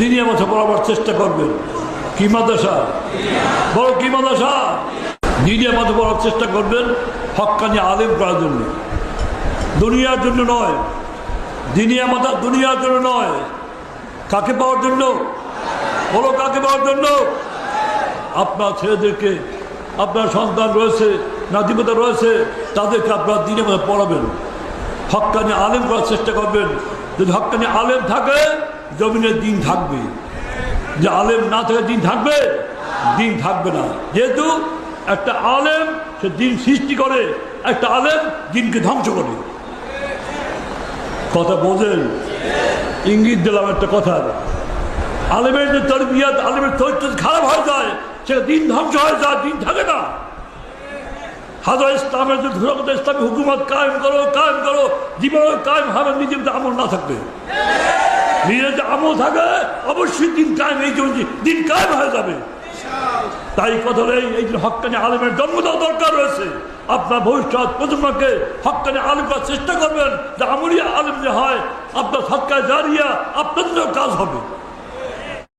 দিনিয়া মাথা পড়াবার চেষ্টা করবেন। কি মাদ্রাসা? বড় কি মাদ্রাসা? দিনিয়া মাথা পড়ার চেষ্টা করবেন হক্কানি আলেম করার জন্য। দুনিয়ার জন্য নয়। দিনিয়া মাথা দুনিয়ার জন্য নয়। কাকে পাওয়ার জন্য? বলো কাকে পাওয়ার জন্য? আপনার ছেলেদেরকে, আপনার সন্তান রয়েছে, নাতিপতা রয়েছে, তাদেরকে আপনার দিনে মধ্যে পড়াবেন। হক্কানি আলেম করার চেষ্টা করবেন। যদি হক্কানি আলেম থাকে জমিনের দিন থাকবে। যে আলেম না থাকে দিন থাকবে দিন থাকবে না। যেহেতু একটা আলেম, সে দিন সৃষ্টি করে, একটা আলেম দিনকে ধ্বংস করে। কথা বোঝেন? ইঙ্গিত দিলাম একটা কথা। আলেমের যে তরবিয়াত, আলেমের চরিত্র খারাপ হয়ে যায় সেটা দিন ধ্বংস হয়ে যায়, দিন থাকে না। হাজার ইসলামের যে ধুরকত ইসলামী হুকুমত কায়েম করো কায়েম করো জীবন কায়েম হবে, নিজের আমল না থাকবে। নিজের আমল থাকে, অবশ্যই দিন কায়েম এই জন্য দিন কায়েম হয়ে যাবে। তাই কথা এই যে হক্কানি আলমের জন্ম দেওয়া দরকার রয়েছে। আপনার ভবিষ্যৎ প্রজন্মকে হকানি আলম করার চেষ্টা করবেন, যে আমলিয়া আলম যে হয়, আপনার সৎকার জারিয়া আপনার কাজ হবে।